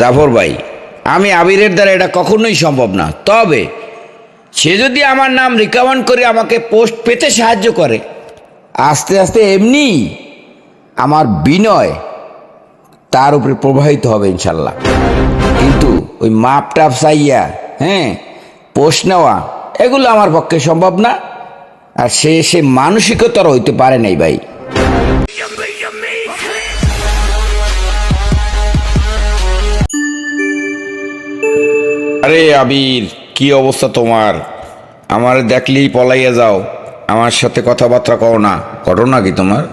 জাফর ভাই, আমি আবিরের দ্বারা এটা কখনোই সম্ভব না। তবে সে যদি আমার নাম রিকমেন্ড করে আমাকে পোস্ট পেতে সাহায্য করে, আস্তে আস্তে এমনি আমার বিনয় তার উপরে প্রবাহিত হবে ইনশাল্লাহ। কিন্তু ওই মাপ টাপ চাইয়া হ্যাঁ পোষ নেওয়া, এগুলো আমার পক্ষে সম্ভব না। আর সে সে মানসিকতার হইতে পারে নাই ভাই। আরে আবির, কি অবস্থা তোমার? আমার দেখলেই পলাইয়া যাও। আমার সাথে কথাবার্তা কও না। ঘটনা কি তোমার?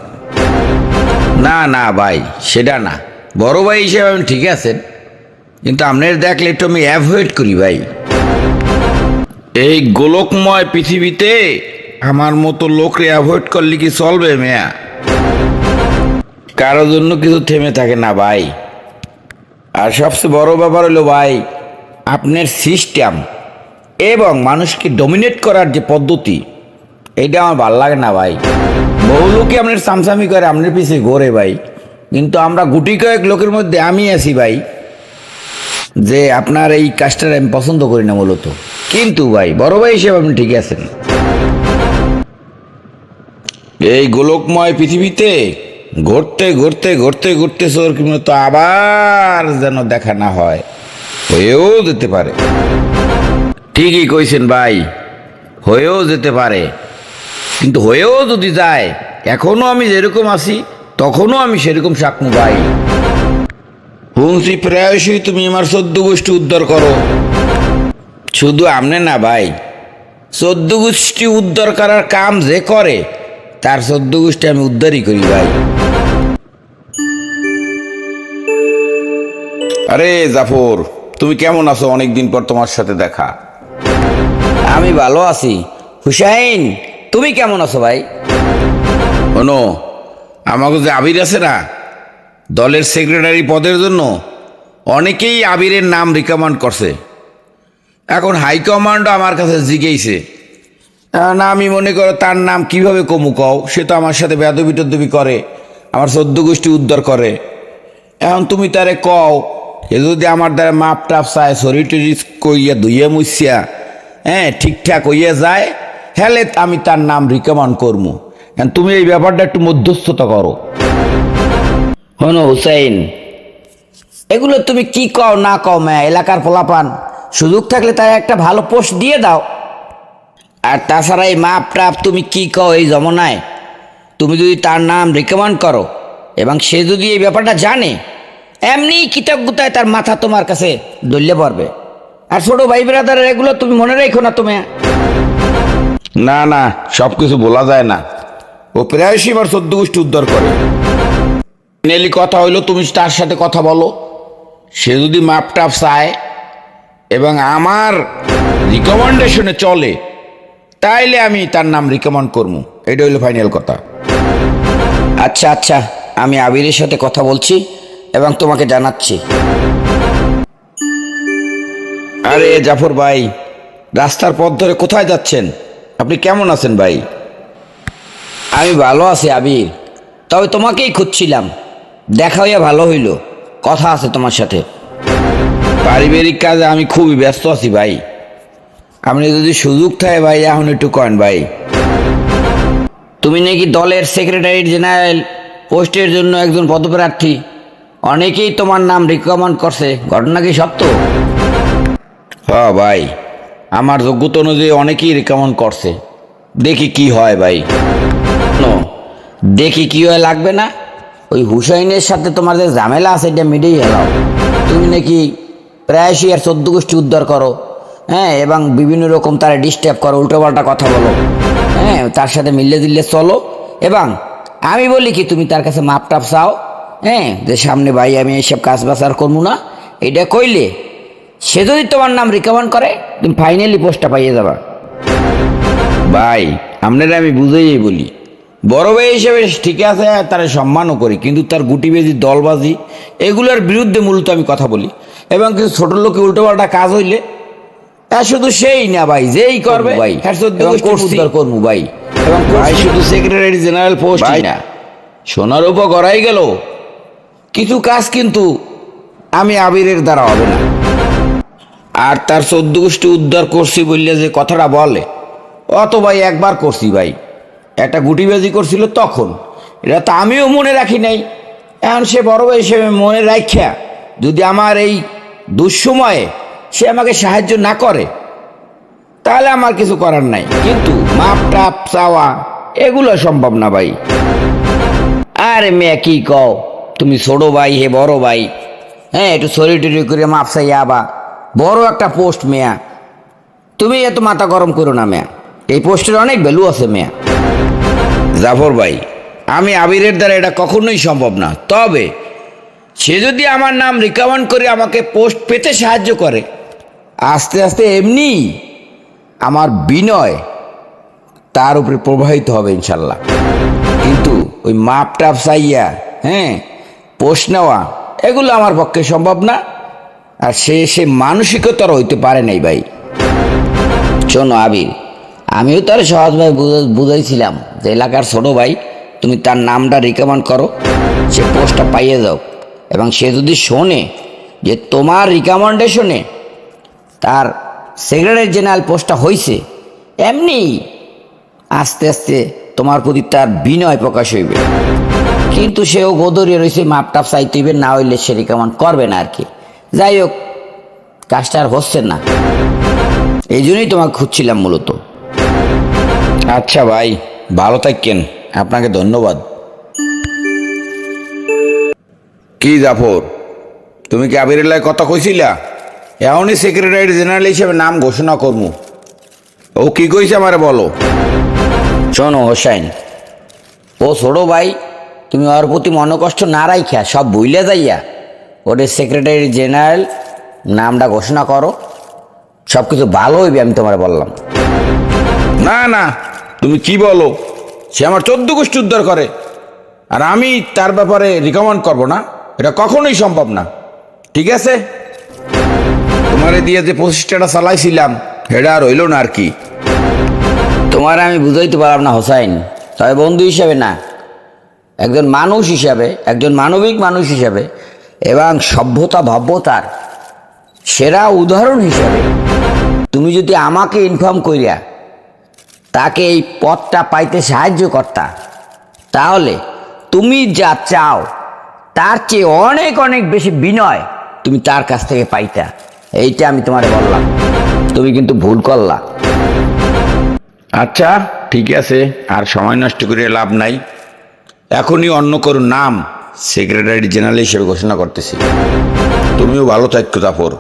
না না ভাই, সেটা না। বড় ভাই হিসেবে আমি ঠিক আছেন কিন্তু আপনার দেখলে একটু আমি অ্যাভয়েড করি ভাই। এই গোলকময় পৃথিবীতে আমার মতো লোকরে অ্যাভয়েড করলে কি চলবে মেয়া? কারোর জন্য কিছু থেমে থাকে না ভাই। আর সবচেয়ে বড় ব্যাপার হলো ভাই আপনার সিস্টেম এবং মানুষকে ডমিনেট করার যে পদ্ধতি, এটা আমার ভালো লাগে না ভাই। বহু লোকে আপনার সামসামি করে, আপনার পিছিয়ে ঘোরে ভাই। কিন্তু আমরা গুটি কয়েক লোকের মধ্যে আমি আছি ভাই, যে আপনার এই কাজটা আমি পছন্দ করি না মূলত। কিন্তু ভাই, বড় ভাই হিসেবে আপনি ঠিক আছেন। এই গোলকময় পৃথিবীতে ঘুরতে ঘুরতে ঘুরতে ঘুরতে চোর তো আবার যেন দেখা না হয়। হয়েও যেতে পারে। ঠিকই কইছেন ভাই, হয়েও যেতে পারে। কিন্তু হয়েও যদি যায় এখনও আমি যেরকম আছি, তখনও আমি সেরকম সাকমু ভাই হুমসি প্রায়শই তুমি আমার চোদ্দ গোষ্ঠী উদ্ধার করো। শুধু আমনে না ভাই, চোদ্দ গোষ্ঠী উদ্ধার করার কাম যে করে, তার চোদ্দ গোষ্ঠী আমি উদ্ধারই করি ভাই। আরে জাফর তুমি কেমন আছো? অনেকদিন পর তোমার সাথে দেখা। আমি ভালো আছি। হুসাইন, তুমি কেমন আছো ভাই? শোনো, আমাকে যে আবির আছে না, দলের সেক্রেটারি পদের জন্য অনেকেই আবিরের নাম রিকমেন্ড করছে। এখন হাইকমান্ডও আমার কাছে জিগেইছে। না, আমি মনে করো তার নাম কীভাবে কমু কও? সে তো আমার সাথে বেদবি টেদবি করে, আমার সদ্য গোষ্ঠী উদ্ধার করে। এখন তুমি তারে কও এ যদি আমার দ্বারা মাপ টাপ চায়, শরীর টরির কইয়া ধুইয়া মুছিয়া হ্যাঁ ঠিকঠাক হইয়া যায়, হেলে আমি তার নাম রিকমেন্ড করব তুমি এই ব্যাপারটা একটু মধ্যস্থতা করো। হনো হুসাইন, এগুলো তুমি কি কও, না কও ম্যা এলাকার ফলাপান সুযোগ থাকলে তার একটা ভালো পোস্ট দিয়ে দাও। আর তাছাড়া এই মাপ টাপ তুমি কি কও এই জমানায় তুমি যদি তার নাম রিকমেন্ড করো, এবং সে যদি এই ব্যাপারটা জানে এমনি কৃতজ্ঞতায় তার মাথা তোমার কাছে দলিয়ে পড়বে আর ছোট ভাই ব্রাদারের এগুলো তুমি মনে রেখো না তুমি। না না সব কিছু বলা যায় না। ও প্রায়শই আমার সদ্য গোষ্ঠী উদ্ধার করে। ফাইনালি কথা হইল তুমি তার সাথে কথা বলো। সে যদি মাপ টাপ চায় এবং আমার রিকমেন্ডেশনে চলে তাইলে আমি তার নাম রিকমেন্ড করব এটা হইল ফাইনাল কথা। আচ্ছা আচ্ছা আমি আবিরের সাথে কথা বলছি। এবং তোমাকে জানাচ্ছি। আরে জাফর ভাই, রাস্তার পথ ধরে কোথায় যাচ্ছেন? আপনি কেমন আছেন ভাই? আমি ভালো আছি আবির, তবে তোমাকেই খুঁজছিলাম। দেখা হইয়া ভালো হইল, কথা আছে তোমার সাথে। পারিবারিক কাজে আমি খুবই ব্যস্ত আছি ভাই। আপনি যদি সুযোগ থাকে ভাই, এখন একটু কন ভাই। তুমি নাকি দলের সেক্রেটারি জেনারেল পোস্টের জন্য একজন পদপ্রার্থী। অনেকেই তোমার নাম রিকমেন্ড করছে। ঘটনা কি সত্য? হ্যাঁ ভাই আমার যোগ্যতা অনুযায়ী অনেকেই রিকমেন্ড করছে। দেখি কি হয় ভাই। দেখি কি হয় লাগবে না? ওই হুসাইনের সাথে তোমার যে ঝামেলা আছে এটা মিটেই এলাও তুমি নাকি প্রায়শই আর চোদ্দ গোষ্ঠী উদ্ধার করো হ্যাঁ এবং বিভিন্ন রকম তারা ডিস্টার্ব করো উল্টোপাল্টা কথা বলো হ্যাঁ তার সাথে মিললে দিল্লে চলো এবং আমি বলি কি তুমি তার কাছে মাপ টাপ চাও হ্যাঁ যে সামনে ভাই আমি এইসব কাজ বাজ আর করব না। এটা কইলে সে যদি তোমার নাম রিকমেন্ড করে তুমি ফাইনালি পোস্টটা পাইয়ে যাবা। ভাই আপনারা আমি বুঝেই বলি বড় ভাই হিসেবে ঠিক আছে তার সম্মানও করি কিন্তু তার গুটিবেজি দলবাজি এগুলোর বিরুদ্ধে মূলত আমি কথা বলি। এবং কিছু ছোট লোকে উল্টোপাল্টা কাজ হইলে তা শুধু সেই না ভাই যেই করবে ভাই। উদ্ধার করব ভাই। এবং ভাই শুধু সেক্রেটারি জেনারেল পোস্ট না সোনার উপর করাই গেল। কিছু কাজ কিন্তু আমি আবিরের দ্বারা হবে না। আর তার চোদ্দ গোষ্ঠী উদ্ধার করছি বললে যে কথাটা বলে, অত ভাই একবার করছি ভাই। একটা গুটিবাজি করছিল তখন। এটা তো আমিও মনে রাখি নাই। এখন সে বড় ভাই হিসেবে মনে রাখিয়া যদি আমার এই দুঃসময়ে সে আমাকে সাহায্য না করে, তাহলে আমার কিছু করার নাই। কিন্তু মাপ টাপ চাওয়া, এগুলো সম্ভব না ভাই। আরে মেয়ে, কি কও? তুমি ছোট ভাই, হে বড় ভাই। হ্যাঁ একটু শরীর টরি করে মাপ চাইয়া বা বড় একটা পোস্ট, মেয়া। তুমি এত মাথা গরম করো না, মেয়া। এই পোস্টের অনেক ভ্যালু আছে, মেয়া। জাফর ভাই, আমি আবিরের দ্বারা এটা কখনোই সম্ভব না। তবে, সে যদি আমার নাম রিকমেন্ড করে আমাকে পোস্ট পেতে সাহায্য করে, আস্তে আস্তে এমনি আমার বিনয় তার উপরে প্রবাহিত হবে, ইনশাল্লাহ। কিন্তু ওই মাপ টাপ চাইয়া হ্যাঁ পোষ নেওয়া, এগুলো আমার পক্ষে সম্ভব না। আর সে সে মানসিকতার হইতে পারে নাই ভাই। শোনো আবির, আমিও তার সহজভাবে বুঝা- বুঝাইছিলাম যে এলাকার ছোট ভাই, তুমি তার নামটা রিকমেন্ড করো, সে পোস্টটা পাইয়ে দাও। এবং সে যদি শোনে যে তোমার রিকমেন্ডেশনে তার সেক্রেটারি জেনারেল পোস্টটা হয়েছে এমনি আস্তে আস্তে তোমার প্রতি তার বিনয় প্রকাশ হইবে। কিন্তু সেও গোদরিয়ে রয়েছে মাপ টাপ চাইতে হইবে না হইলে সে রিকমেন্ড করবে না আর কি যাই হোক কাজটা আর হচ্ছে না। এই জন্যই তোমাকে খুঁজছিলাম মূলত। আচ্ছা ভাই ভালো থাকেন আপনাকে ধন্যবাদ। কি জাফর তুমি কি আবিরুল্লাহ কথা কইছিলা? এমনই সেক্রেটারি জেনারেল হিসেবে নাম ঘোষণা করমু। ও কি কইছে আমারে বলো? শোনো হোসাইন ও ছোট ভাই তুমি ওর প্রতি মনোকষ্ট না রাইখা সব ভুইলে যাইয়া ওদের সেক্রেটারি জেনারেল নামটা ঘোষণা করো। সব কিছু ভালো হইবে আমি তোমার বললাম। না না তুমি কি বলো? সে আমার চোদ্দ গোষ্ঠী উদ্ধার করে। আর আমি তার ব্যাপারে রিকমেন্ড করব না। এটা কখনোই সম্ভব না। ঠিক আছে? তোমারে দিয়ে যে প্রচেষ্টাটা চালাইছিলাম এটা আর হইল না আর কি। তোমার আমি বুঝাইতে পারলাম না হোসাইন। তবে বন্ধু হিসাবে না। একজন মানুষ হিসাবে, একজন মানবিক মানুষ হিসাবে, এবং সভ্যতা ভব্যতার সেরা উদাহরণ হিসাবে তুমি যদি আমাকে ইনফর্ম করিয়া তাকে এই পথটা পাইতে সাহায্য করতা, তাহলে তুমি যা চাও তার চেয়ে অনেক অনেক বেশি বিনয় তুমি তার কাছ থেকে পাইতা। এইটা আমি তোমারে বললাম। তুমি কিন্তু ভুল করলা। আচ্ছা ঠিক আছে, আর সময় নষ্ট করে লাভ নাই। এখনই অন্য কোনো নাম সেক্রেটারি জেনারেল হিসেবে ঘোষণা করতেছি। তুমিও ভালো থাকো তারপর